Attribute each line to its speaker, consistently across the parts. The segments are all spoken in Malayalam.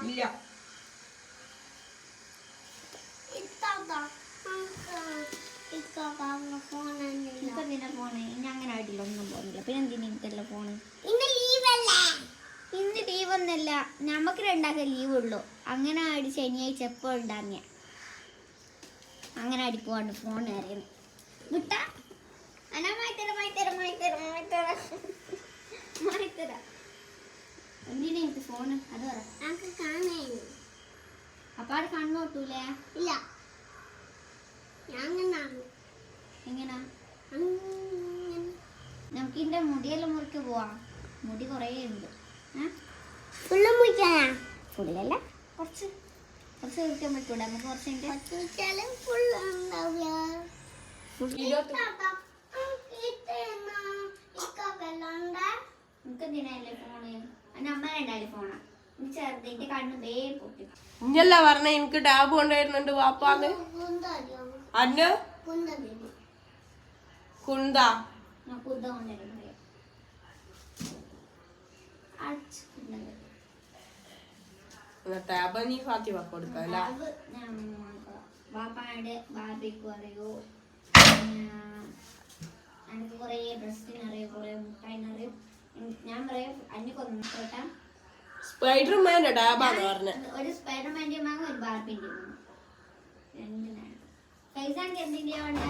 Speaker 1: ഇല്ല.
Speaker 2: ഇപ്പൊ എന്തിനാ പോണേ ഇനി അങ്ങനെ ആയിട്ടില്ല ഒന്നും പോകുന്നില്ല പിന്നെ എന്തിനാ എനിക്കല്ല പോണ്
Speaker 3: ഇന്ന് ലീവല്ല
Speaker 2: ഇന്ന് ലീവ് ഒന്നല്ല നമുക്ക് രണ്ടാക്ക ലീവ് ഉള്ളൂ. അങ്ങനെ ആയിട്ട് ശനിയാഴ്ച എപ്പോൾ ഉണ്ടാകുന്ന അങ്ങനെ അടി പോവാണ്ട് ഫോൺ അറിയുന്നു വിട്ടാ അനാ മായിത്തര മായിത്തര മായിത്തര മായിത്തര മായിത്തര എന്തിനാ എനിക്ക് ഫോണ് അത് പറ. അപ്പൊ അവിടെ കണ്ണോട്ടൂലേ
Speaker 3: ഇല്ല. ഞാൻ
Speaker 2: എങ്ങനാ? നമുക്ക് ഇതിന്റെ മുടിയെല്ലാം മുറിക്ക് പോവാം. മുടി കുറേ ഉണ്ട്.
Speaker 3: ഫുള്ള് മുറിക്കാനാ?
Speaker 2: ഫുള്ളല്ല. കുറച്ച്. കുറച്ച് കഴിക്കാൻ പറ്റൂല. നമുക്ക് കുറച്ച് നമുക്ക് എന്തിനാല്ലേ
Speaker 1: ഇഞ്ഞല്ല പറഞ്ഞ എനിക്ക് ടാബ് കൊണ്ടുവരുന്നുണ്ട് വാപ്പാന്ന് അന്ന്? കുന്ത. ടാബ് നീ ഫാത്തിമ കൊടുക്കാം അല്ല?
Speaker 2: ബാബിക്ക് അറിയോ എനിക്ക് കുറേ ഡ്രസ്സിന് അറിയോ? കുറേ മുട്ടായിന് ഞാൻ പറയാം അന്നെ കൊന്നു. കേട്ടാ?
Speaker 1: സ്പൈഡർമാന്റെ ടാബാന്ന് പറഞ്ഞ.
Speaker 2: ഒരു സ്പൈഡർമാന്റെ വാങ്ങും ഒരു ബാർബിന്റെ വാങ്ങും രണ്ടിനാണ് പൈസാന്റെ എന്തിന്റെയാ വേണ്ട?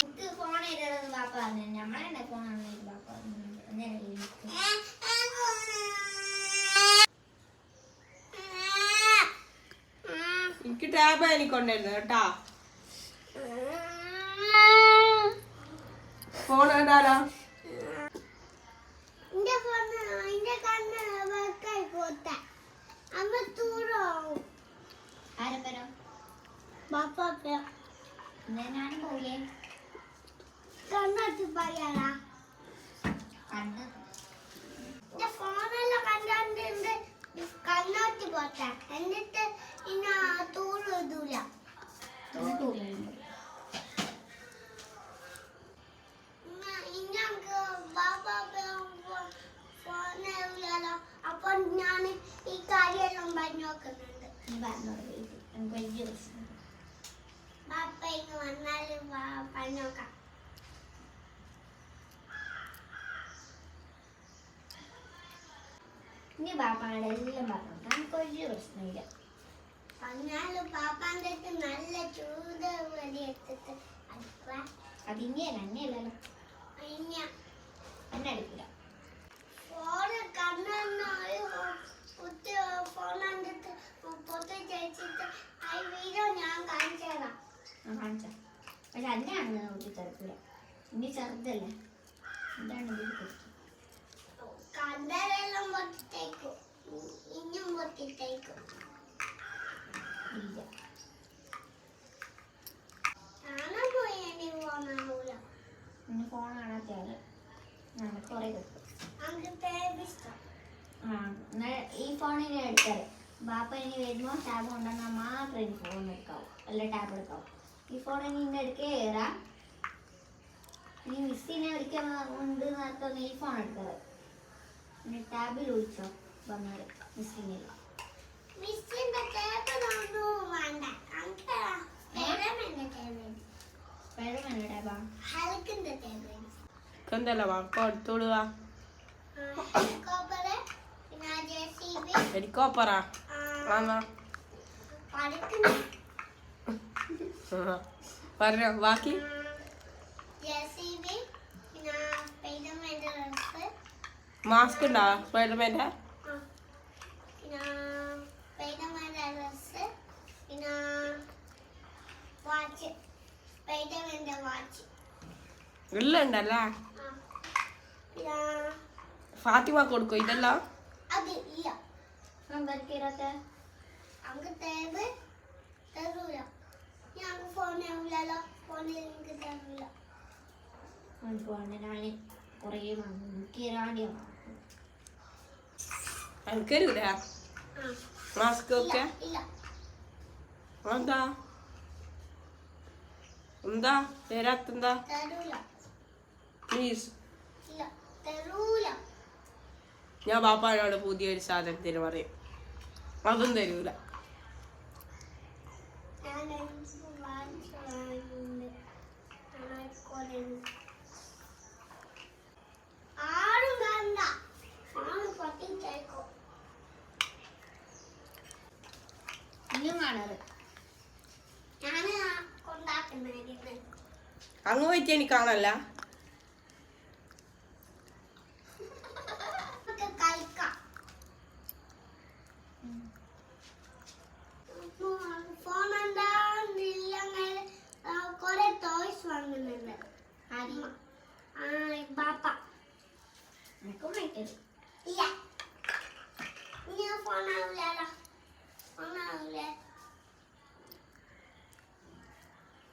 Speaker 2: എനിക്ക് ഫോൺ ചെയ്തത് വാപ്പ പറഞ്ഞു നമ്മളെന്നെ ഫോണാണ് വാപ്പ പറഞ്ഞു അന്നേരം എനിക്ക്
Speaker 1: എനിക്ക് ടാബ് എനിക്ക് കൊണ്ടുവരുന്നത് കേട്ടാ ഫോൺ കണ്ടാലോ
Speaker 3: കണ്ണു കണ്ണ് വർക്കായി പോത്ത. ബാപ്പ ഇങ്ങ് വന്നാൽ പറഞ്ഞു നോക്കാം
Speaker 2: ഇനി ബാപ്പാടെ എല്ലാം പറഞ്ഞു നമുക്ക് വലിയ പ്രശ്നമില്ല
Speaker 3: പറഞ്ഞാൽ പാപ്പാന്റെ അടുത്ത് നല്ല ചൂട് വടി എടുത്തിട്ട് അടുക്ക
Speaker 2: അത് ഇനിയല്ല എന്നെയല്ലല്ലോ
Speaker 3: കഴിഞ്ഞ
Speaker 2: എന്നെ അടിക്കില്ല ഇനി ചെറുതല്ലേ എന്താണ് ഇതിൽ
Speaker 3: ഇനിയും
Speaker 2: ഇല്ല.
Speaker 3: എനിക്ക്
Speaker 2: ഫോൺ കാണാത്തയാൽ നമുക്ക് കുറെ കിട്ടും. ഈ ഫോണിനെ എടുത്താൽ ബാപ്പ ഇനി വരുമ്പോൾ ടാബ് കൊണ്ടുവന്നാൽ മാത്രമേ ഇനി ഫോൺ എടുക്കാവൂ. അല്ല ടാബ് എടുക്കാവൂ. ഈ ഫോൺ ഇനി ഇന്ന് എടുക്കേ കയറാ ഇനി മിസ്സിനെ ഒരിക്കൽ ഉണ്ട് നേരത്തെ ഈ ഫോൺ എടുത്തത്. ഇനി ടാബിൽ വിളിച്ചോ വന്നാൽ
Speaker 3: മിസ്സിനെ ടേബിളൊന്നും വേണ്ട. നമുക്ക്
Speaker 1: മാസ്ക് ഉണ്ടോ?
Speaker 3: സ്പൈഡർമാന്റെ
Speaker 1: ഇല്ല ഉണ്ടല്ലേ ഫാത്തിമ കൊടുക്കും ഇതെല്ലാം?
Speaker 3: അത് കുറേ
Speaker 2: നമുക്കിരത്തെ
Speaker 3: നമുക്ക് ടേബിൾ തരൂല ഞങ്ങൾക്ക് ഫോൺ ആവില്ലല്ലോ ഫോണിൽ എനിക്ക് തരൂല
Speaker 2: ഫോൺ ഞാൻ കുറേ കിരാണ്ടി
Speaker 1: എനിക്കറിയില്ല
Speaker 3: ആ.
Speaker 1: മാസ്ക് ഒക്കെ എന്താ? എന്താ തരാത്തെന്താ പ്ലീസ് ഞാൻ പാപ്പാനോട് പുതിയൊരു സാധനത്തിന് പറയും. അതും തരൂല. അങ്ങ് പോയിട്ട് എനിക്ക് കാണല്ല
Speaker 3: Thank you. വാങ്ങുന്നുണ്ട്. ബാപ്പ.
Speaker 2: എനിക്കും വാങ്ങിക്കരുത്